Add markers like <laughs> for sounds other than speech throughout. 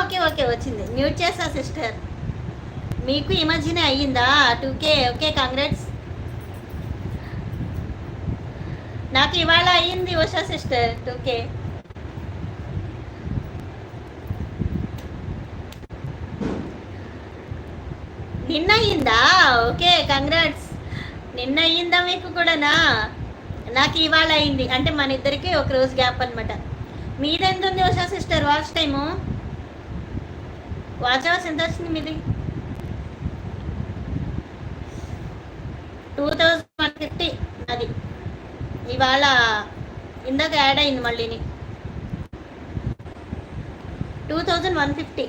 Okay okay వచ్చింది. Mute చేసా sister మీకు ఈ అయ్యిందా? టూకే ఓకే కాంగ్రెట్స్ నాకు ఇవాళ అయ్యింది ఉషా సిస్టర్ టూకే నిన్న అయ్యిందా ఓకే కంగ్రాట్స్ నిన్న అయ్యిందా మీకు కూడానా? నాకు ఇవాళ అయింది అంటే మన ఇద్దరికి ఒక రోజు గ్యాప్ అనమాట మీదెంత ఉంది Usha sister watch time watch hours ఎంత వచ్చింది మీది? టూ థౌజండ్ వన్ ఫిఫ్టీ అది ఇవాళ ఇందాక యాడ్ అయింది మళ్ళీని. Two thousand one fifty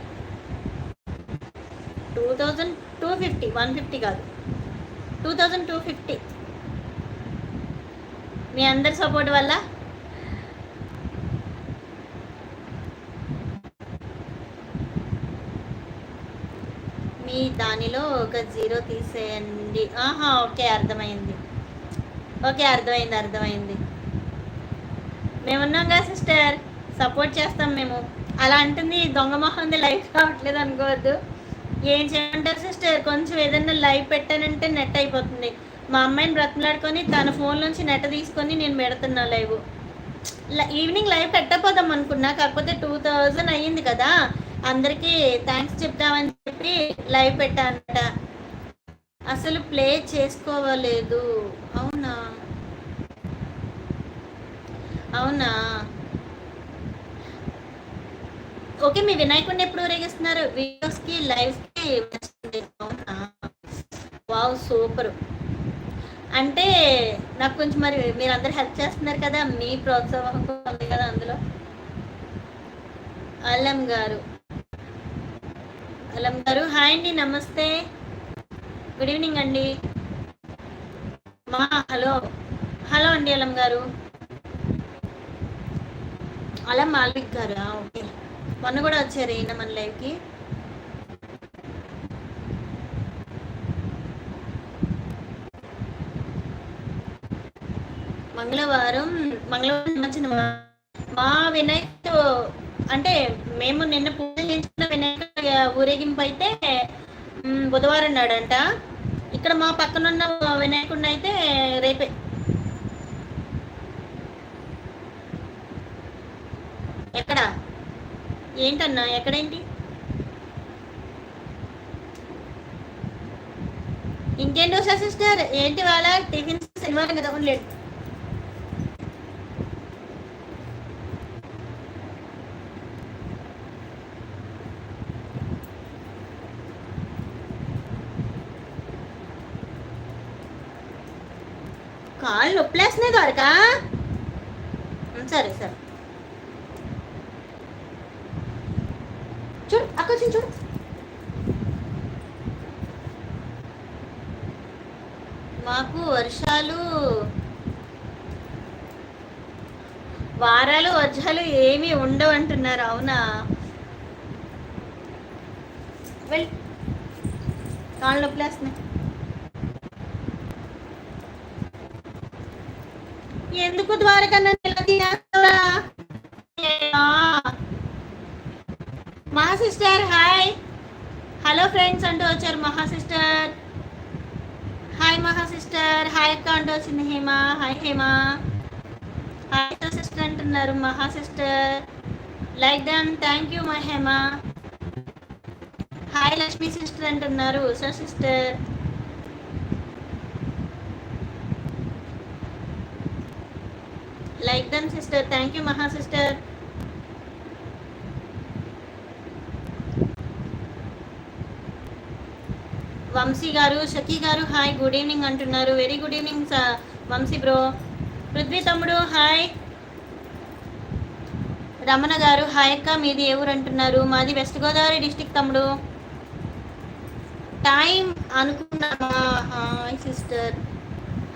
two thousand two fifty one fifty కాదు. టూ థౌజండ్ టూ ఫిఫ్టీ మీ అందరి సపోర్ట్ వల్ల మీ దానిలో ఒక జీరో తీసేయండి. ఆహా ఓకే అర్థమైంది. ఓకే అర్థమైంది అర్థమైంది. మేమున్నాం కదా సిస్టర్. సపోర్ట్ చేస్తాం మేము. అలా అంటుంది దొంగ మొహంది లైఫ్ రావట్లేదు అనుకోవద్దు. ఏం చేయమంటారు సిస్టర్? కొంచెం ఏదైనా లైవ్ పెట్టానంటే నెట్ అయిపోతుంది. మా అమ్మాయిని బ్రతిమలాడుకొని తన ఫోన్ నుంచి నెట్ తీసుకొని నేను పెడుతున్నా లైవ్. ఈవినింగ్ లైవ్ పెట్టపోదాం అనుకున్నా కాకపోతే టూ థౌజండ్ అయ్యింది కదా. అందరికీ థ్యాంక్స్ చెప్తామని చెప్పి లైవ్ పెట్టానట అసలు ప్లే చేసుకోవలేదు. అవునా? అవునా? ఓకే మీ వినాయకుడిని ఎప్పుడు ఊరేగిస్తున్నారు? వీడియోస్కి లైవ్స్కి అవునా? Wow super. అంటే నాకు కొంచెం మరి మీరు అందరు హెల్ప్ చేస్తున్నారు కదా మీ ప్రోత్సాహం ఉంది కదా అందులో. అల్లం గారు. అల్లం గారు హాయ్ అండి నమస్తే. గుడ్ ఈవినింగ్ అండి. మా హలో. హలో అండి అలం గారు. అలా మాల్విక్ గారు? ఓకే. మొన్న కూడా వచ్చారు ఈయన మన లైవ్కి మంగళవారం మంగళవారం వచ్చిన మా- మా వినాయక్ అంటే మేము నిన్న పూజ చేసిన వినాయక ఊరేగింపు అయితే బుధవారం నాడంట. ఇక్కడ మా పక్కన ఉన్న వినాయకుడిని అయితే రేపే. ఎక్కడ? ఏంటన్నా? ఎక్కడేంటి? ఇంకేంటో వస్తా సిస్టర్? ఏంటి వాళ్ళ? టిఫిన్ శనివారం కదా ఉండలేదు కాళ్ళు నొప్పులేస్తున్నాయి సరే సరే. చూడు అక్కడ వచ్చింది చూడు. మాకు వర్షాలు వారాలు వర్షాలు ఏమీ ఉండవు అంటున్నారు అవునా? వెళ్ళి. కాళ్ళు నొప్పులేస్తున్నాయి ఎందుకు ద్వారకన్నా ఇలా తినేస్తావా? Sister hi. హలో ఫ్రెండ్స్ అంటూ వచ్చారు Maha sister. Hi Maha sister. Hi అక్క అంటూ వచ్చింది Hema. Hi Hema. Hi sister అంటున్నారు Maha sister. Like done thank you మహేమ. Hi Lakshmi sister అంటున్నారు. Usha sister like done sister thank you Maha sister Vamshi గారు షకీ గారు hi good evening అంటున్నారు. Very good evening Vamshi bro Prithvi తమ్ముడు hi Ramana గారు hi అక్క. మీది ఏ ఊరు అంటున్నారు? మాది వెస్ట్ గోదావరి డిస్టిక్ తమ్ముడు. టైం అనుకున్నామా? హాయ్ సిస్టర్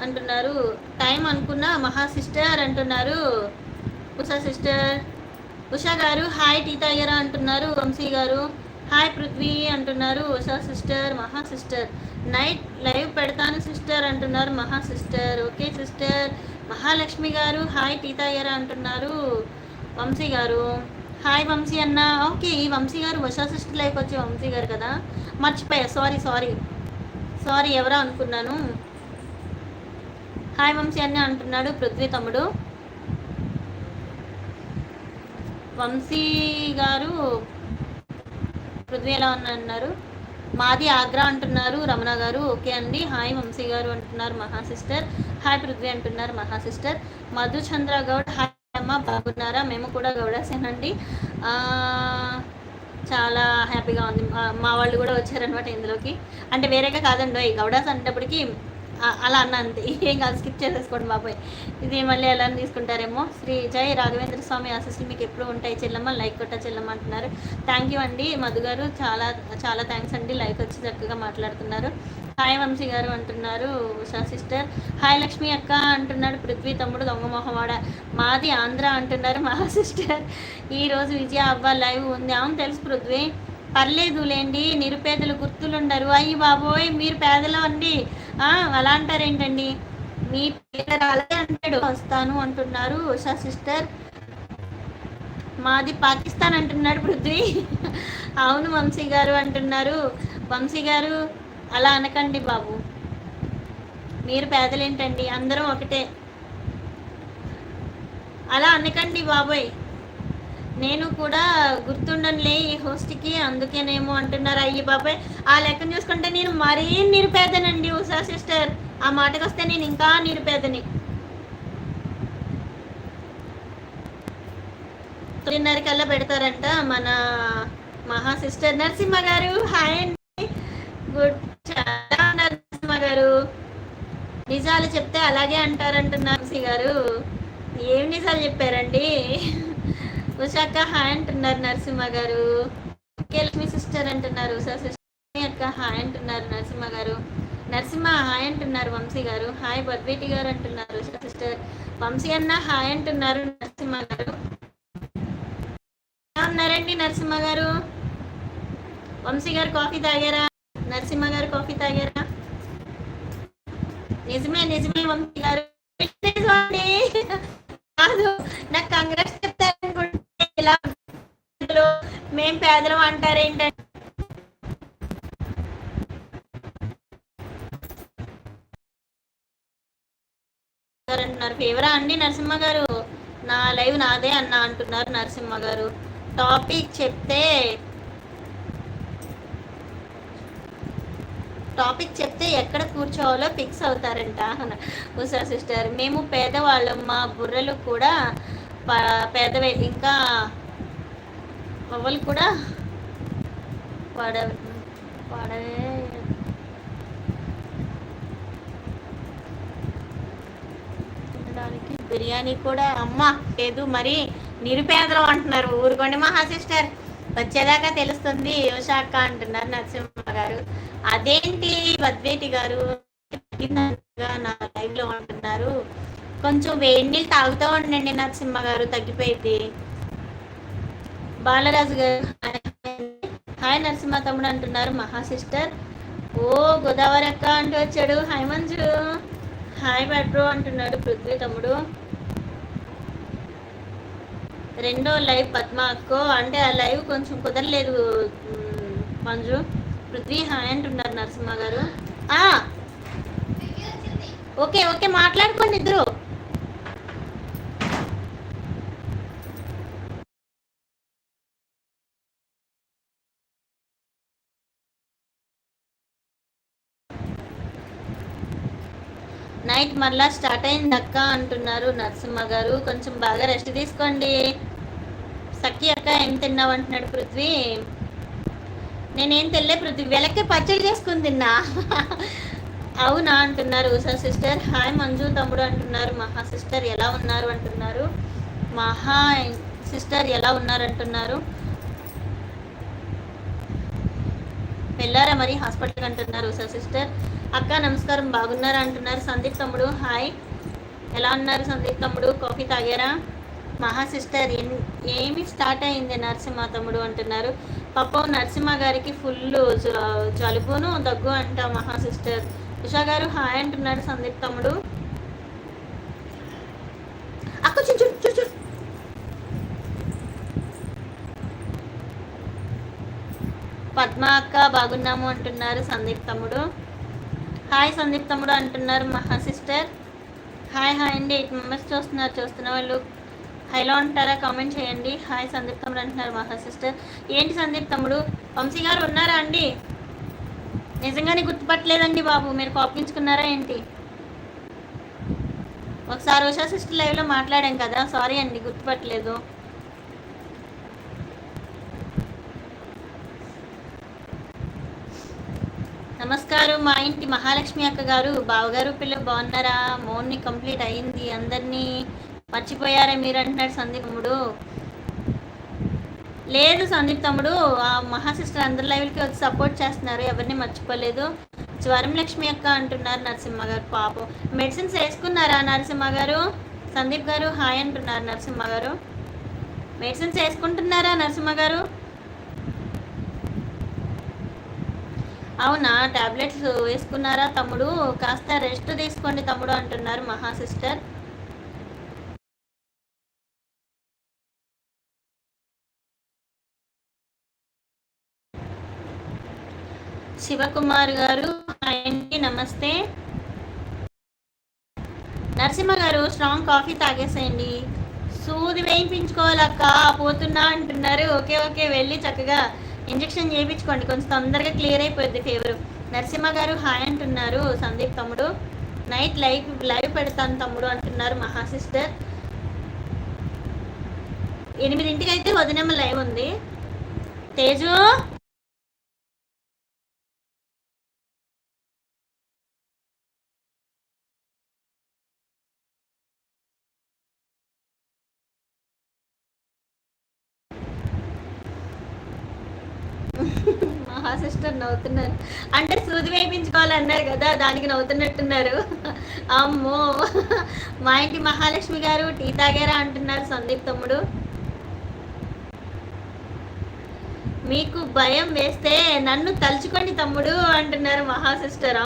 అంటున్నారు. టైం అనుకున్నా మహా సిస్టర్ అంటున్నారు. ఉషా సిస్టర్. ఉషా గారు హాయ్ టీతా అయ్యరా అంటున్నారు వంశీ గారు. హాయ్ పృథ్వీ అంటున్నారు Usha sister Maha sister. Night live పెడతాను సిస్టర్ అంటున్నారు Maha sister. Okay sister. Mahalakshmi గారు హాయ్ టీతా అయ్యరా అంటున్నారు వంశీ గారు. హాయ్ వంశీ అన్న. ఓకే ఈ వంశీ గారు ఉషా సిస్టర్ లైఫ్ వచ్చే వంశీ గారు కదా. మర్చిపోయా. Sorry sorry. సారీ ఎవరో అనుకున్నాను. హాయ్ వంశీ అని అంటున్నాడు పృథ్వీ తమ్ముడు. వంశీ గారు పృథ్వీ ఎలా అన్నారు. మాది ఆగ్రా అంటున్నారు రమణ గారు. ఓకే అండి. హాయ్ వంశీ గారు అంటున్నారు మహా సిస్టర్. హాయ్ పృథ్వీ అంటున్నారు మహా సిస్టర్. మధుచంద్ర గౌడ్ హాయ్ అమ్మ బాగున్నారా? మేము కూడా గౌడాసేనండి. ఆ, చాలా హ్యాపీగా ఉంది. మా- వాళ్ళు కూడా వచ్చారనమాట ఇందులోకి. అంటే వేరేగా కాదండి ఈ గౌడాస్ అనేటప్పటికి అలా అన్న అంతే ఏం కాదు స్కిప్ చేసేసుకోండి బాబాయ్. ఇది మళ్ళీ ఎలా తీసుకుంటారేమో. శ్రీ జై రాఘవేంద్ర స్వామి ఆశీస్సులు మీకు ఎప్పుడు ఉంటాయి చెల్లమ్మ లైక్ కొట్ట చెల్లమ్మ అంటున్నారు. థ్యాంక్ యూ అండి మధు గారు. చాలా చాలా థ్యాంక్స్ అండి లైక్ వచ్చి చక్కగా మాట్లాడుతున్నారు. హాయ్ వంశీ గారు అంటున్నారు ఉషా సిస్టర్. హాయ్ లక్ష్మి అక్క అంటున్నాడు పృథ్వీ తమ్ముడు దొంగ మొహవాడ మాది ఆంధ్ర అంటున్నారు మా సిస్టర్. ఈరోజు విజయ అవ్వ లైవ్ ఉంది. అవును తెలుసు పృథ్వీ. పర్లేదు లేండి నిరుపేదలు గుర్తులుండరు. అయ్యి బాబోయ్ మీరు పేదలు అండి. ఆ, అలా అంటారేంటండి మీ పేదలు అలాగే అంటాడు. వస్తాను అంటున్నారు ఉషా సిస్టర్? మాది పాకిస్తాన్ అంటున్నాడు పృథ్వీ. అవును వంశీ గారు అంటున్నారు. వంశీ గారు అలా అనకండి బాబు. మీరు పేదలేంటండి అందరం ఒకటే. అలా అనకండి బాబోయ్. నేను కూడా గుర్తుండనులే ఈ హోస్ట్కి అందుకేనేమో అంటున్నారు అయ్యి బాబాయ్. ఆ లెక్కను చూసుకుంటే నేను మరీ నిరుపేదనండి ఉషా సిస్టర్. ఆ మాటకు వస్తే నేను ఇంకా నిరుపేదని. తొమ్మిదిన్నర కల్లా పెడతారంట మన మహా సిస్టర్ నరసింహ గారు. హాయ్ అండి. గుడ్. చాలా నరసింహ గారు. నిజాలు చెప్తే అలాగే అంటారంటున్నారు గారు. ఏం నిజాలు చెప్పారండి? ఉషాక హాయ్ అంటున్నారు నరసింహ గారు. లక్ష్మి సిస్టర్ అంటున్నారు ఉషా సిస్టర్ అక్క హాయ్ అంటున్నారు నరసింహ గారు. నరసింహ హాయ్ అంటున్నారు వంశీ గారు. హాయ్ బద్వేటి గారు అంటున్నారు ఉషా సిస్టర్ వంశీ అన్న హాయ్ అంటున్నారు నరసింహ గారు. ఉన్నారండి నరసింహ గారు? వంశీ గారు కాఫీ తాగారా? నరసింహ గారు కాఫీ తాగారా? నిజమే నిజమే వంశీ గారు. కాదు నాకు కంగ్రెస్ చెప్తారనుకుంటే ఇలా మేం పేదలం అంటారేంటంటే అంటున్నారు. ఫేవరా అండి నరసింహ గారు? నా లైవ్ నాదే అన్న అంటున్నారు నరసింహ గారు. టాపిక్ చెప్తే టాపిక్ చెప్తే ఎక్కడ కూర్చోవాలో ఫిక్స్ అవుతారంట. ఉషా సిస్టర్ మేము పేదవాళ్ళం మా బుర్రలు కూడా ప- పేదవే ఇంకా అవ్వలు కూడా పడ పడవే తినడానికి బిర్యానీ కూడా అమ్మ లేదు మరి నిరుపేదలు అంటున్నారు. ఊరుకోండి మహా సిస్టర్. వచ్చేదాకా తెలుస్తుంది యువశాఖ అంటున్నారు నరసింహ గారు. అదేంటి బద్వేటి గారు? నా లైవ్లో అంటున్నారు. కొంచెం వేడి నీళ్ళు తాగుతూ ఉండండి నరసింహ గారు తగ్గిపోయింది. బాలరాజు గారు హాయ్ నరసింహ తమ్ముడు అంటున్నారు మహా సిస్టర్. ఓ గోదావరి అక్క అంటూ వచ్చాడు. హాయ్ మంజు. హాయ్ బెట్రో అంటున్నాడు పృథ్వీ తమ్ముడు. రెండో లైవ్ పద్మ అక్కో. అంటే ఆ లైవ్ కొంచెం కుదరలేదు మంజు. పృథ్వీ హాయ్ అంటున్నారు నరసింహ గారు. ఆ, ఓకే ఓకే మాట్లాడుకోండి ఇద్దరు. నైట్ మళ్ళా స్టార్ట్ అయింది అక్క అంటున్నారు నరసింహ గారు. కొంచెం బాగా రెస్ట్ తీసుకోండి. సఖి అక్క ఏం తిన్నావు అంటున్నాడు పృథ్వీ. నేనేం తెల్లే పృథ్వీ. వెలక్కి పచ్చడి చేసుకుని తిన్నా. అవునా అంటున్నారు ఉషా సిస్టర్. హాయ్ మంజు తమ్ముడు అంటున్నారు. మహా సిస్టర్ ఎలా ఉన్నారు అంటున్నారు. మహా సిస్టర్ ఎలా ఉన్నారు అంటున్నారు. వెళ్ళారా మరి? హాస్పిటల్కి అంటున్నారు ఉషా సిస్టర్. అక్క నమస్కారం. బాగున్నారా? అంటున్నారు సందీప్ తమ్ముడు. హాయ్. ఎలా ఉన్నారు సందీప్ తమ్ముడు? కాఫీ తాగారా? మహా సిస్టర్ ఏమి స్టార్ట్ అయింది నరసింహ తమ్ముడు అంటున్నారు. పాపం నరసింహ గారికి ఫుల్ జలుబును దగ్గు అంట మహా సిస్టర్. ఉషా గారు హాయ్ అంటున్నారు సందీప్ తమ్ముడు. అక్క చూ చూ చూ చూ. పద్మ అక్క బాగున్నాము అంటున్నారు సందీప్ తమ్ముడు. హాయ్ సందీప్ తమ్ముడు అంటున్నారు మహా సిస్టర్. హాయ్ హాయ్ అండి. ఎయిట్ మెంబర్స్ చూస్తున్నారు చూస్తున్న వాళ్ళు. హైలో అంటారా కామెంట్ చేయండి. హాయ్ సందీప్ తమ్ముడు అంటున్నారు మహా సిస్టర్. ఏంటి సందీప్ తమ్ముడు? వంశీ గారు ఉన్నారా అండి? నిజంగానే గుర్తుపట్టలేదండి బాబు. మీరు కోపించుకున్నారా ఏంటి? ఒకసారి ఉషా సిస్టర్ లైవ్లో మాట్లాడాం కదా. సారీ అండి గుర్తుపట్టలేదు. నమస్కారం మా ఇంటి మహాలక్ష్మి అక్క గారు. బావగారు పిల్లలు బాగున్నారా? మోన్ని కంప్లీట్ అయింది. అందరినీ మర్చిపోయారా మీరు అంటున్నాడు సందీప్ తమ్ముడు. లేదు సందీప్ తమ్ముడు ఆ మహా సిస్టర్ అందరి లైవ్లకి వచ్చి సపోర్ట్ చేస్తున్నారు. ఎవరిని మర్చిపోలేదు. జ్వరం లక్ష్మి అక్క అంటున్నారు నరసింహ గారు. పాపం. మెడిసిన్స్ వేసుకున్నారా నరసింహ గారు? సందీప్ గారు హాయ్ అంటున్నారు నరసింహ గారు. మెడిసిన్స్ వేసుకుంటున్నారా నరసింహ గారు? అవునా? టాబ్లెట్స్ వేసుకున్నారా తమ్ముడు? కాస్త రెస్ట్ తీసుకోండి తమ్ముడు అంటున్నారు మహా సిస్టర్. శివకుమార్ గారు అండి నమస్తే. నరసింహ గారు స్ట్రాంగ్ కాఫీ తాగేసేయండి. సూది వేయించుకోవాలక్క పోతున్నా అంటున్నారు. ఓకే ఓకే వెళ్ళి చక్కగా ఇంజెక్షన్ చేయించుకోండి. కొంచెం తొందరగా క్లియర్ అయిపోద్ది ఫీవర్. నరసింహ గారు హాయ్ అంటున్నారు సందీప్ తమ్ముడు. నైట్ లైవ్ లైవ్ పెడతాను తమ్ముడు అంటున్నారు మహా సిస్టర్. ఎనిమిదింటికి అయితే వదినమ్మ లైవ్ ఉంది. తేజు? నవ్వుతున్నారు. అంటే సూది వేయించుకోవాలన్నారు కదా దానికి నవ్వుతున్నట్టున్నారు. అమ్మో! మా ఇంటి మహాలక్ష్మి గారు టీ తాగారా అంటున్నారు సందీప్ తమ్ముడు. మీకు భయం వేస్తే నన్ను తలుచుకోండి తమ్ముడు అంటున్నారు మహా సిస్టర్.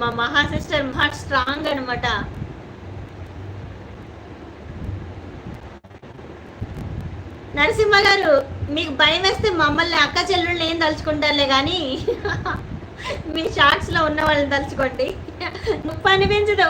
మా మహా సిస్టర్ మహా స్ట్రాంగ్ అనమాట నరసింహ గారు మీకు భయం వేస్తే మమ్మల్ని అక్క చెల్లెళ్ళు ఏం తలుచుకుంటారులే కానీ మీ షార్ట్స్లో ఉన్న వాళ్ళని తలుచుకోండి. నువ్వు అనిపించదు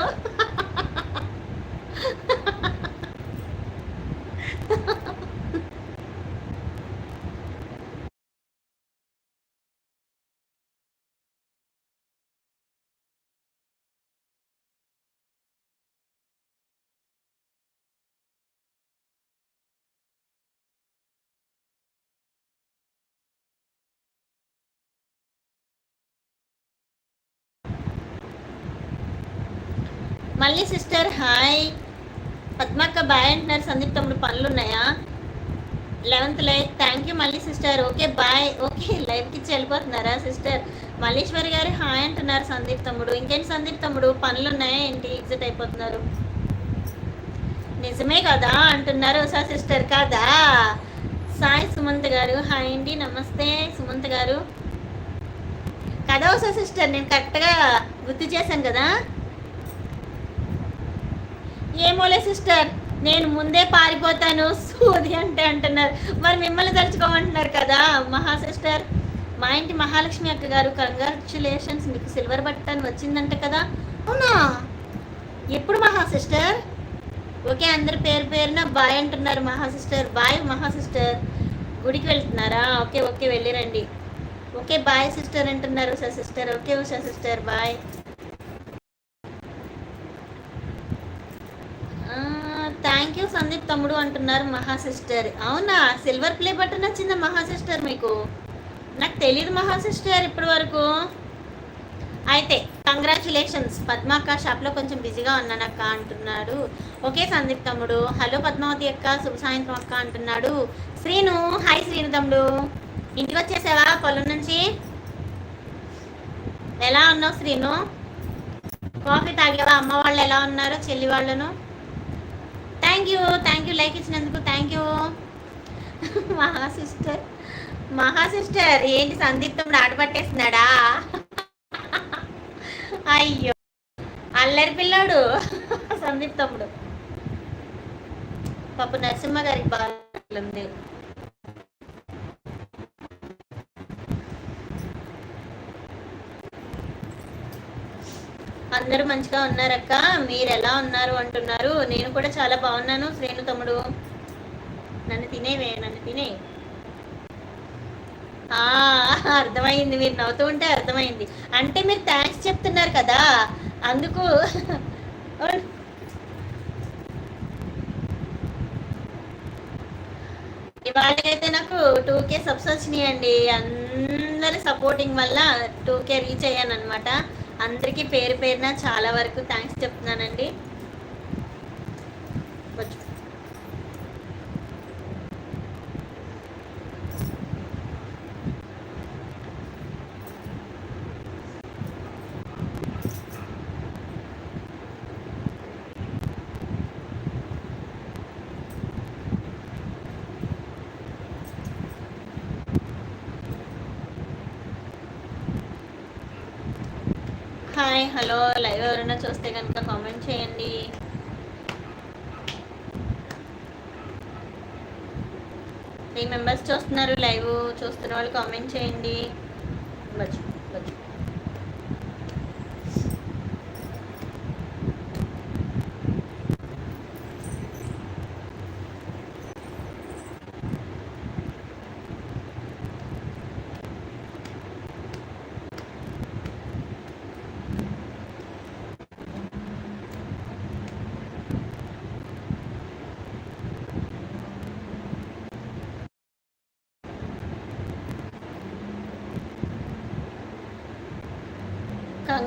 మళ్ళీ సిస్టర్ హాయ్. పద్మక్క బాయ్ అంటున్నారు. సందీప్ తమ్ముడు పనులు ఉన్నాయా లెవెన్త్ లైవ్. థ్యాంక్ యూ మళ్ళీ సిస్టర్. Okay bye. ఓకే లైవ్కి ఇచ్చి వెళ్ళిపోతున్నారా సిస్టర్? మల్లీశ్వరి గారు హాయ్ అంటున్నారు సందీప్ తమ్ముడు. ఇంకేంటి సందీప్ తమ్ముడు? పనులు ఉన్నాయా ఏంటి? ఎగ్జిట్ అయిపోతున్నారు. నిజమే కదా అంటున్నారు ఉషా సిస్టర్ కదా? సాయి సుమంత్ గారు హాయ్ అండి. నమస్తే సుమంత్ గారు. కదా ఒకసారి సిస్టర్ నేను కరెక్ట్గా గుర్తు చేశాను కదా? ఏమోలే సిస్టర్ నేను ముందే పారిపోతాను. సూది అంటే అంటున్నారు. మరి మిమ్మల్ని తలుచుకోమంటున్నారు కదా మహా సిస్టర్. మా ఇంటి మహాలక్ష్మి అక్క గారు కంగ్రాచులేషన్స్ మీకు సిల్వర్ బట్టన్ వచ్చిందంట కదా. అవునా? ఎప్పుడు మహా సిస్టర్? ఓకే అందరి పేరు పేరున బాయ్ అంటున్నారు మహా సిస్టర్. బాయ్ మహా సిస్టర్. గుడికి వెళ్తున్నారా? ఓకే ఓకే వెళ్ళిరండి. ఓకే బాయ్ సిస్టర్ అంటున్నారు Usha sister. Okay Usha sister bye. Thank you Sandeep తమ్ముడు అంటున్నారు మహా సిస్టర్. అవునా? సిల్వర్ ప్లే బటన్ వచ్చిందా మహా సిస్టర్ మీకు? నాకు తెలియదు మహా సిస్టర్ ఇప్పటి వరకు అయితే కంగ్రాచులేషన్స్ పద్మాక షాప్లో కొంచెం బిజీగా ఉన్నాను అక్క అంటున్నాడు. ఓకే సందీప్ తమ్ముడు. హలో పద్మావతి అక్క శుభ సాయంత్రం అక్క అంటున్నాడు. శ్రీను హాయ్ శ్రీను తమ్ముడు. ఇంటికి వచ్చేసావా పొలం నుంచి? ఎలా ఉన్నావు శ్రీను? కాఫీ తాగేవా? అమ్మ వాళ్ళు ఎలా ఉన్నారు చెల్లి వాళ్ళను? Thank you thank you like ఇచ్చినందుకు thank you Maha sister Maha sister ఏంటి సందీప్తం తమ్ముడు అయ్యో అల్లరి పిల్లాడు సందీప్ తమ్ముడు పాప నరసింహ గారికి బాగుంది అందరూ మంచిగా ఉన్నారక్క. మీరు ఎలా ఉన్నారు అంటున్నారు. నేను కూడా చాలా బాగున్నాను. శ్రేణు తమ్ముడు నన్ను తినేవే నన్ను తినే. అర్థమైంది. మీరు నవ్వుతూ ఉంటే అర్థమైంది. అంటే మీరు థ్యాంక్స్ చెప్తున్నారు కదా. అందుకు ఇవాళకైతే నాకు టూ కే సబ్స్ వచ్చినాయండి. అందరి సపోర్టింగ్ వల్ల టూ కే రీచ్ అయ్యాను అనమాట అందరికీ పేరు పేరున చాలా వరకు థ్యాంక్స్ చెప్తున్నానండి. Hi hello. లైవ్ ఎవరైనా చూస్తే కనుక కామెంట్ చేయండి. త్రీ మెంబర్స్ చూస్తున్నారు లైవ్ చూస్తున్న వాళ్ళు కామెంట్ చేయండి.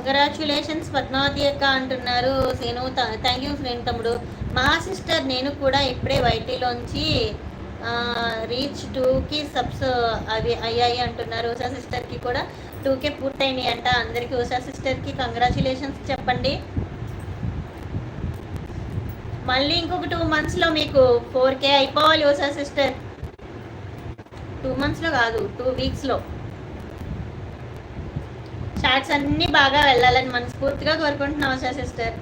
కంగ్రాచులేషన్స్ పద్మావతి అక్క అంటున్నారు. సేను థ్యాంక్ యూ ఫ్రెండ్ తమ్ముడు. మా సిస్టర్ నేను కూడా ఇప్పుడే వైటీలోంచి రీచ్ టూకి సబ్స్ అవి అయ్యాయి అంటున్నారు. ఉషా సిస్టర్కి కూడా టూకే పూర్తయినాయి అంట. అందరికీ ఉషా సిస్టర్కి కంగ్రాచులేషన్స్ చెప్పండి. మళ్ళీ ఇంకొక టూ మంత్స్లో మీకు ఫోర్ కే అయిపోవాలి ఉషా సిస్టర్ టూ మంత్స్లో కాదు టూ వీక్స్లో చాట్స్ అన్నీ బాగా వెళ్ళాలని మనస్ఫూర్తిగా కోరుకుంటున్నాం సార్ సిస్టర్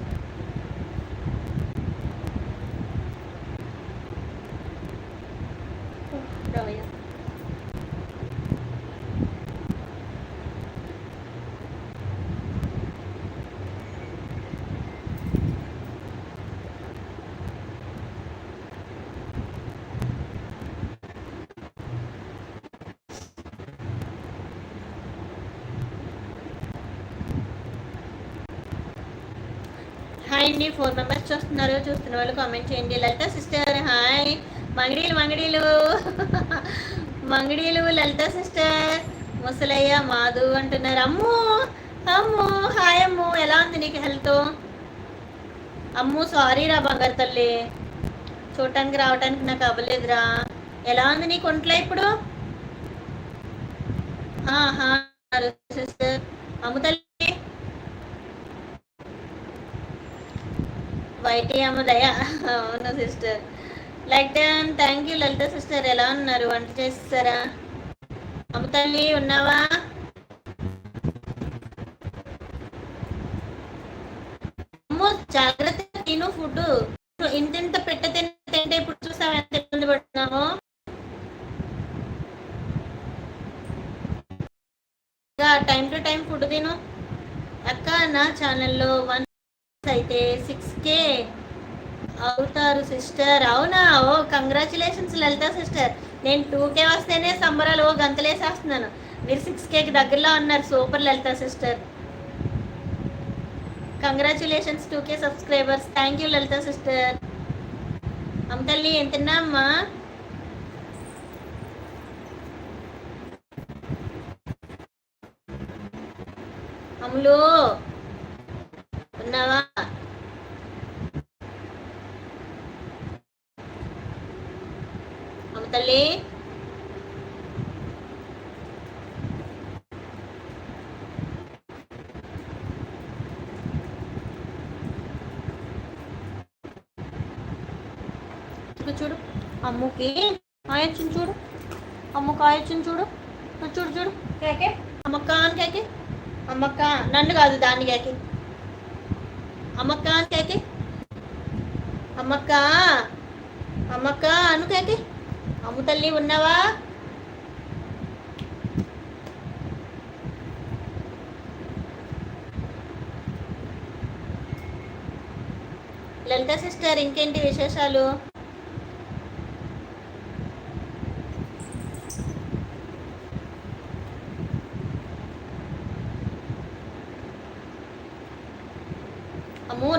హాయ్ అండి ఫోర్ మెంబర్స్ చూస్తున్నారు. చూస్తున్న వాళ్ళు కామెంట్ చేయండి. లలిత సిస్టర్ హాయ్ మంగడీలు మంగడీలు. <laughs> మంగడీలు లలిత సిస్టర్ ముసలయ్య మాధు అంటున్నారు. అమ్ము అమ్ము హాయ్ అమ్ము. ఎలా ఉంది నీకు హెల్త్ అమ్ము సారీ రా బంగారు తల్లి. చూడటానికి రావటానికి నాకు అవ్వలేదురా. ఎలా ఉంది నీకు ఒంట్లో ఇప్పుడు? సిస్టర్ అమ్ము తల్లి వైటీ అమ్మదయ అవును sister. Like done thank you Lalitha sister. ఎలా ఉన్నారు? వంట చేస్తారా అమ్మతల్లి ఉన్నావా? అమ్మో జాగ్రత్త తిను ఫుడ్ ఇంత ఇంత పెట్ట తింటే ఇప్పుడు చూసావు ఎంత ఇబ్బంది పడుతున్నామో టైం టు టైం ఫుడ్ తిను. అక్క నా ఛానల్లో వన్ అయితే సిక్స్ కే అవుతారు సిస్టర్. అవునా? ఓ కంగ్రాచులేషన్స్ లలిత సిస్టర్. నేను టూ కే వస్తేనే సంబరాలు ఓ గంతలేసేస్తున్నాను మీరు సిక్స్ కేకి దగ్గరలో ఉన్నారు. Super Lalitha sister. Congratulations two K subscribers thank you Lalitha sister. అమ్మతల్లి ఏం తిన్నామ్మా? అమ్ములు. ఉన్నావా? అమ్మ తల్లి? చూడు అమ్ముకి ఆయొచ్చింది చూడు. అమ్మకు ఆయొచ్చింది చూడు. చూడు చూడు. కేకే అమ్మక్క అని కేకే అమ్మక్క నన్ను కాదు దాన్ని కేకే అమ్మక్క అని కేకే. అమ్మక్క అమ్మక్క అను కేకే. అమ్ము తల్లి ఉన్నావా? లలిత సిస్టర్ ఇంకేంటి విశేషాలు?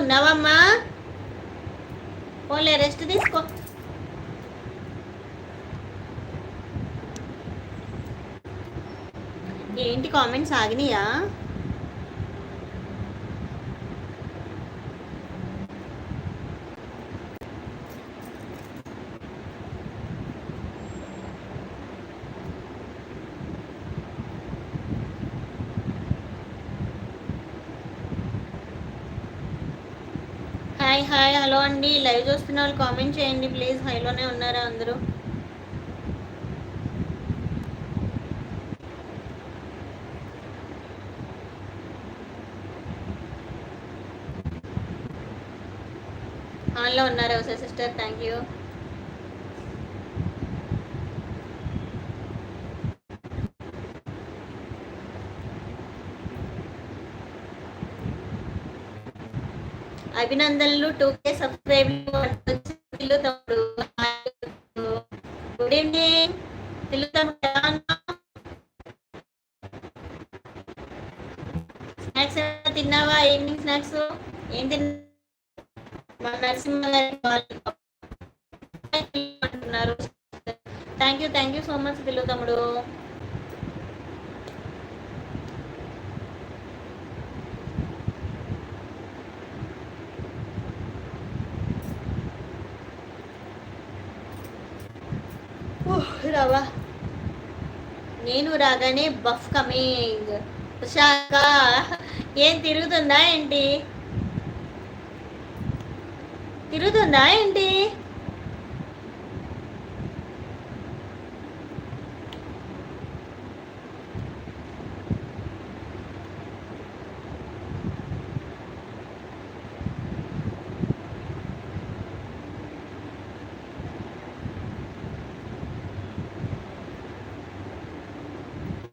ఉన్నావమ్మా? పోలే రెస్ట్ తీసుకో. ఏంటి కామెంట్స్ ఆగినాయా? హాయ్ హాయ్ హలో అండి. లైవ్ చూస్తున్న వాళ్ళు కామెంట్ చేయండి ప్లీజ్. హైలోనే ఉన్నారా అందరూ? ఆన్లో ఉన్నారా ఒకసారి సిస్టర్? Thank you. అభినందనలు టూ కే సబ్స్క్రైబ్ తమ్ముడు గుడ్ ఈవినింగ్. తమ్ముడు స్నాక్స్ తిన్నావా? Evening snacks? ఏం తిన్నా? మా నరసింహ గారి వాళ్ళు అంటున్నారు. Thank you thank you so much పిల్లు తమ్ముడు. నేను రాగానే బఫ్ కమింగ్. శాఖ ఏం తిరుగుతుందా ఏంటి? తిరుగుతుందా ఏంటి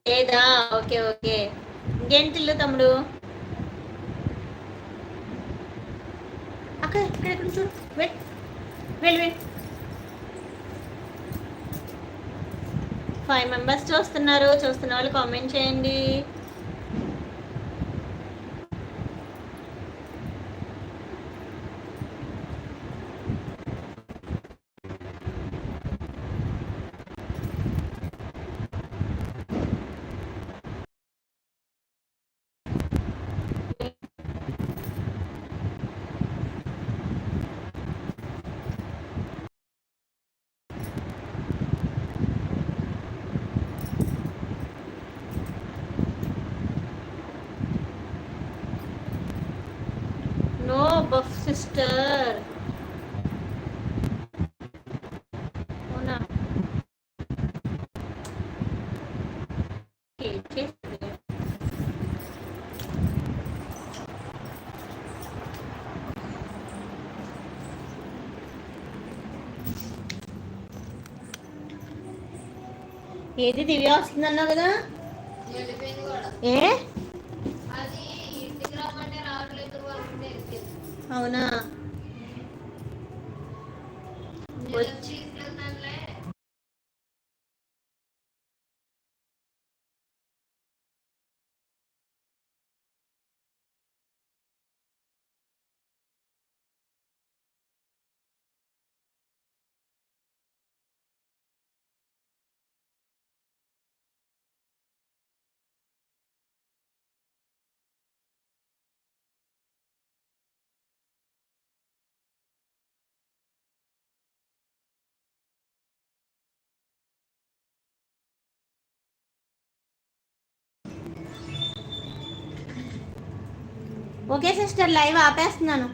లేదా ఓకే ఓకే. ఇంకేంటిల్లు తమ్ముడు? అక్క ఇక్కడ ఇక్కడ చూడు. వెట్ వెళ్ళి వెళ్ళి. ఫైవ్ మెంబర్స్ చూస్తున్నారు. చూస్తున్న వాళ్ళు కామెంట్ చేయండి నో బఫ్ సిస్టర్ అవునా ఓకే, చేస్తుంది. ఏది దివ్య వస్తుందన్నావు కదా వెళ్ళిపోయింది కూడా ఏ అవునా? Okay sister live ఆపేస్తున్నాను.